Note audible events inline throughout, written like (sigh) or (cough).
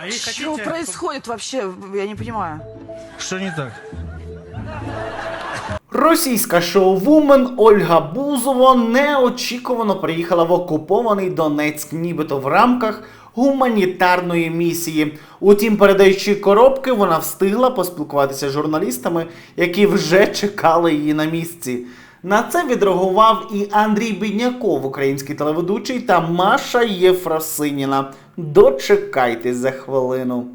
А их Что хотите? происходит вообще? Я не понимаю. Что не так? Російська шоу-вумен Ольга Бузова неочікувано приїхала в окупований Донецьк, нібито в рамках гуманітарної місії. Утім, передаючи коробки, вона встигла поспілкуватися з журналістами, які вже чекали її на місці. На це відреагував і Андрій Бідняков, український телеведучий, та Маша Єфросиніна. Дочекайтесь за хвилину.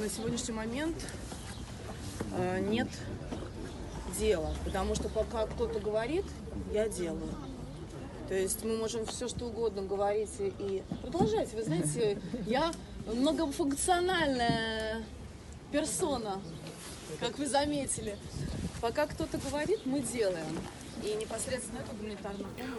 на сегодняшний момент э, нет дела, потому что пока кто-то говорит, я делаю. То есть мы можем все что угодно говорить и- и продолжать. Вы знаете, я многофункциональная персона, как вы заметили. Пока кто-то говорит, мы делаем. И непосредственно помощь.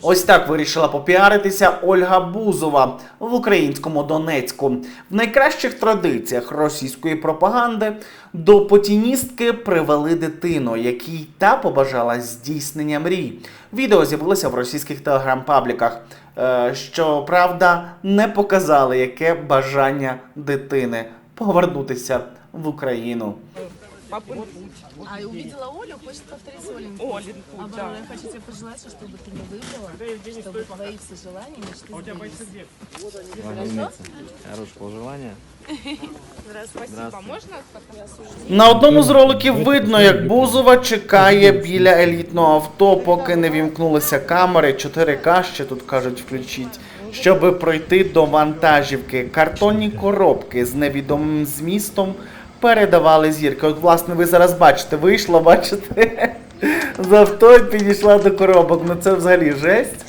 Ось так вирішила попіаритися Ольга Бузова в українському Донецьку. В найкращих традиціях російської пропаганди до потіністки привели дитину, якій та побажала здійснення мрій. Відео з'явилося в російських телеграм-пабліках. Е, Щоправда, не показали, яке бажання дитини повернутися в Україну А увидела Олю, хочет повторить Олин Олин А путь, да. я хочу тебе пожелать, чтобы ты не выбрала, чтобы твои все желания, мечты сбылись. Хорошо? Хорошее пожелание. Спасибо. Можно фотографировать? На одному з роликів видно, як Бузова чекає біля елітного авто, поки не вімкнулися камери. 4К ще тут кажуть включіть, щоб пройти до вантажівки. Картонні коробки з невідомим змістом передавали зірки. От, власне, ви зараз бачите, вийшла, бачите, (laughs) з авто і підійшла до коробок. Ну це взагалі жесть.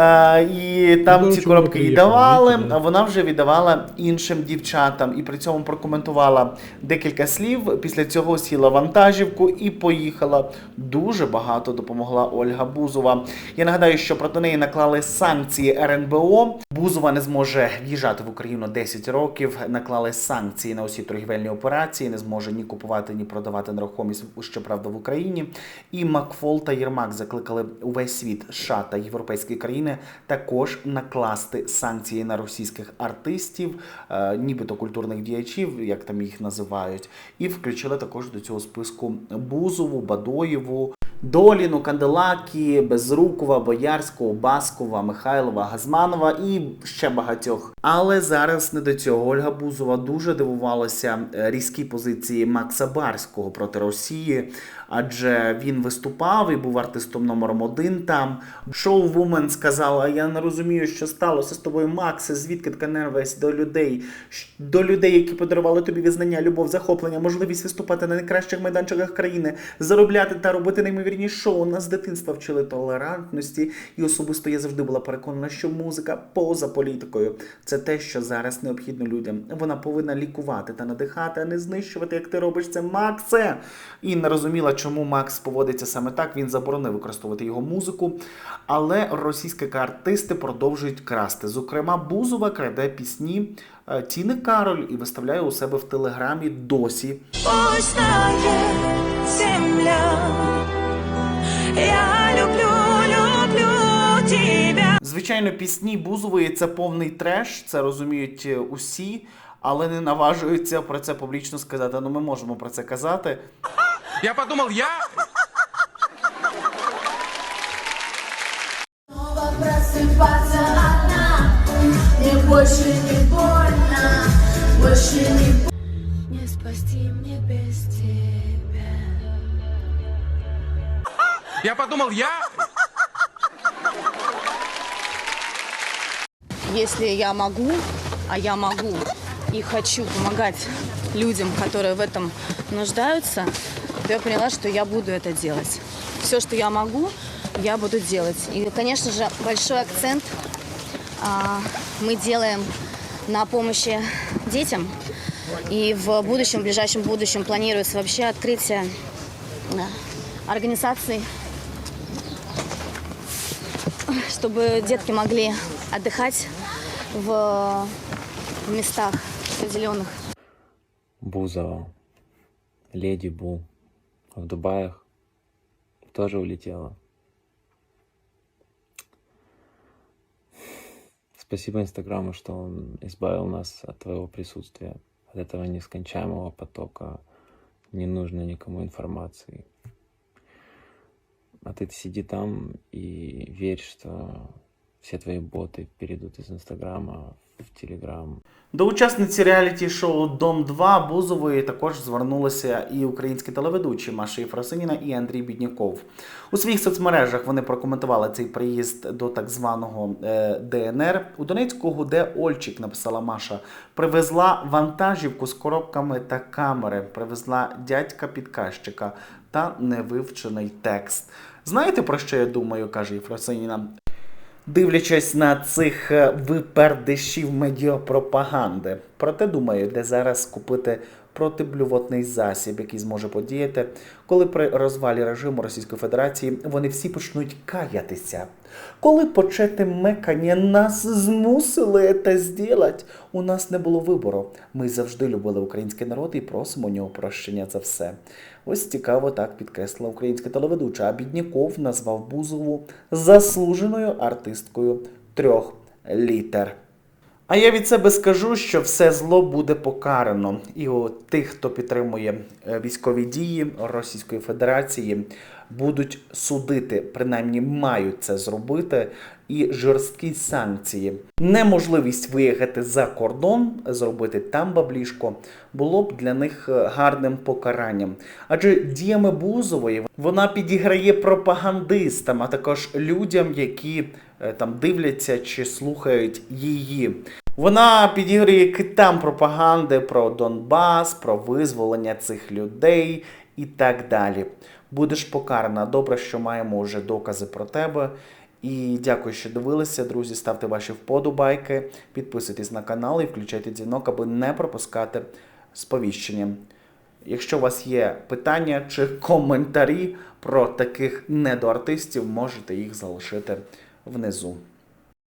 А, і там ці коробки їй давали, а вона вже віддавала іншим дівчатам і при цьому прокоментувала декілька слів. Після цього сіла вантажівку і поїхала. Дуже багато допомогла Ольга Бузова. Я нагадаю, що проти неї наклали санкції РНБО. Бузова не зможе в'їжджати в Україну 10 років. Наклали санкції на усі торгівельні операції. Не зможе ні купувати, ні продавати нерухомість, щоправда, в Україні. І Макфол та Єрмак закликали увесь світ США та європейські країни також накласти санкції на російських артистів, е, нібито культурних діячів, як там їх називають, і включили також до цього списку Бузову, Бадоєву. Доліну, Канделакі, Безрукова, Боярського, Баскова, Михайлова, Газманова і ще багатьох. Але зараз не до цього. Ольга Бузова дуже дивувалася е, різкій позиції Макса Барського проти Росії, адже він виступав і був артистом номером один там. Шоу Вумен сказала: Я не розумію, що сталося з тобою, Максе. Звідки така ненависть до людей, до людей, які подарували тобі визнання, любов, захоплення, можливість виступати на найкращих майданчиках країни, заробляти та робити неймовірні шоу. Нас з дитинства вчили толерантності, і особисто я завжди була переконана, що музика поза політикою це те, що зараз необхідно людям. Вона повинна лікувати та надихати, а не знищувати, як ти робиш це, Максе. І не розуміла, чому Макс поводиться саме так. Він заборонив використовувати його музику. Але російські артисти продовжують красти. Зокрема, Бузова краде пісні е, Тіни Кароль і виставляє у себе в телеграмі досі. Пустая Звичайно, пісні Бузової це повний треш, це розуміють е, усі, але не наважуються про це публічно сказати. Ну, ми можемо про це казати. Я подумал, я... Просыпаться одна Мне больше не больно Больше не больно Не спасти мне без тебя Я подумал, я... Если я могу, а я могу и хочу помогать людям, которые в этом нуждаются, то я поняла, что я буду это делать. Все, что я могу, я буду делать. И, конечно же, большой акцент а, мы делаем на помощи детям. И в будущем, в ближайшем будущем планируется вообще открытие организаций, чтобы детки могли отдыхать в местах определенных. Бузова. Леди Бу. В Дубаях тоже улетела. Спасибо Инстаграму, что он избавил нас от твоего присутствия, от этого нескончаемого потока ненужной никому информации. А ты сиди там и верь, что все твои боты перейдут из Инстаграма в Телеграм, До учасниці реаліті-шоу Дом 2 Бузової також звернулися і українські телеведучі Маша Єфросиніна і Андрій Бідняков. У своїх соцмережах вони прокоментували цей приїзд до так званого е, ДНР. У Донецьку гуде Ольчик, написала Маша. Привезла вантажівку з коробками та камери, привезла дядька підказчика та невивчений текст. Знаєте про що я думаю, каже Єфросиніна? Дивлячись на цих е, випердишів медіапропаганди, проте думаю, де зараз купити протиблювотний засіб, який зможе подіяти, коли при розвалі режиму Російської Федерації вони всі почнуть каятися. Коли почати мекання нас змусили це зробити, у нас не було вибору. Ми завжди любили український народ і просимо у нього прощення за все. Ось цікаво так підкреслила українська телеведуча. А Бідняков назвав Бузову заслуженою артисткою трьох літер. А я від себе скажу, що все зло буде покарано. І у тих, хто підтримує е, військові дії Російської Федерації, будуть судити, принаймні мають це зробити. І жорсткі санкції, неможливість виїхати за кордон, зробити там баблішко, було б для них е, гарним покаранням. Адже діями Бузової вона підіграє пропагандистам, а також людям, які е, там дивляться чи слухають її. Вона підігрує китам пропаганди про Донбас, про визволення цих людей і так далі. Будеш покарана. Добре, що маємо вже докази про тебе. І дякую, що дивилися, друзі. Ставте ваші вподобайки, підписуйтесь на канал і включайте дзвінок, аби не пропускати сповіщення. Якщо у вас є питання чи коментарі про таких недоартистів, можете їх залишити внизу.